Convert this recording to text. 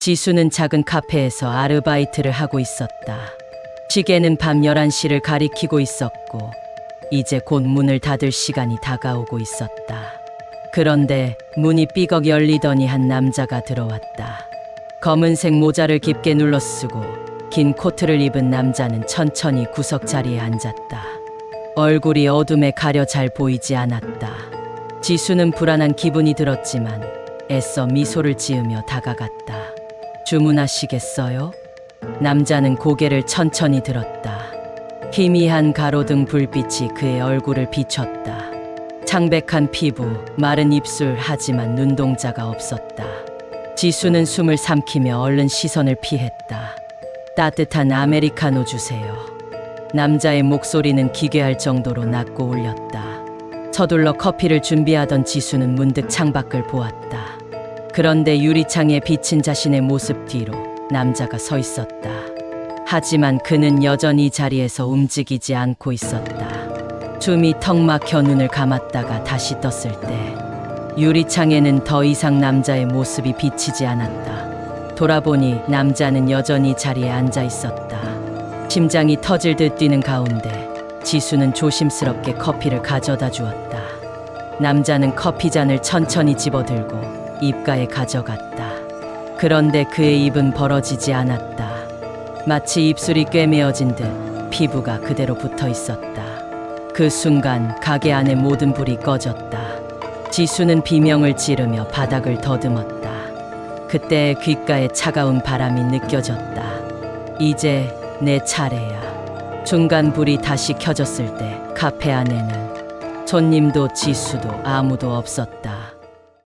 지수는 작은 카페에서 아르바이트를 하고 있었다. 시계는 밤 11시를 가리키고 있었고, 이제 곧 문을 닫을 시간이 다가오고 있었다. 그런데 문이 삐걱 열리더니 한 남자가 들어왔다. 검은색 모자를 깊게 눌러 쓰고 긴 코트를 입은 남자는 천천히 구석 자리에 앉았다. 얼굴이 어둠에 가려 잘 보이지 않았다. 지수는 불안한 기분이 들었지만 애써 미소를 지으며 다가갔다. 주문하시겠어요? 남자는 고개를 천천히 들었다. 희미한 가로등 불빛이 그의 얼굴을 비췄다. 창백한 피부, 마른 입술 하지만 눈동자가 없었다. 지수는 숨을 삼키며 얼른 시선을 피했다. 따뜻한 아메리카노 주세요. 남자의 목소리는 기괴할 정도로 낮고 울렸다. 서둘러 커피를 준비하던 지수는 문득 창밖을 보았다. 그런데 유리창에 비친 자신의 모습 뒤로 남자가 서 있었다. 하지만 그는 여전히 자리에서 움직이지 않고 있었다. 숨이 턱 막혀 눈을 감았다가 다시 떴을 때 유리창에는 더 이상 남자의 모습이 비치지 않았다. 돌아보니 남자는 여전히 자리에 앉아 있었다. 심장이 터질 듯 뛰는 가운데 지수는 조심스럽게 커피를 가져다 주었다. 남자는 커피잔을 천천히 집어들고 입가에 가져갔다. 그런데 그의 입은 벌어지지 않았다. 마치 입술이 꿰매어진 듯 피부가 그대로 붙어 있었다. 그 순간 가게 안의 모든 불이 꺼졌다. 지수는 비명을 지르며 바닥을 더듬었다. 그때 귓가에 차가운 바람이 느껴졌다. 이제 내 차례야. 중간 불이 다시 켜졌을 때 카페 안에는 손님도 지수도 아무도 없었다.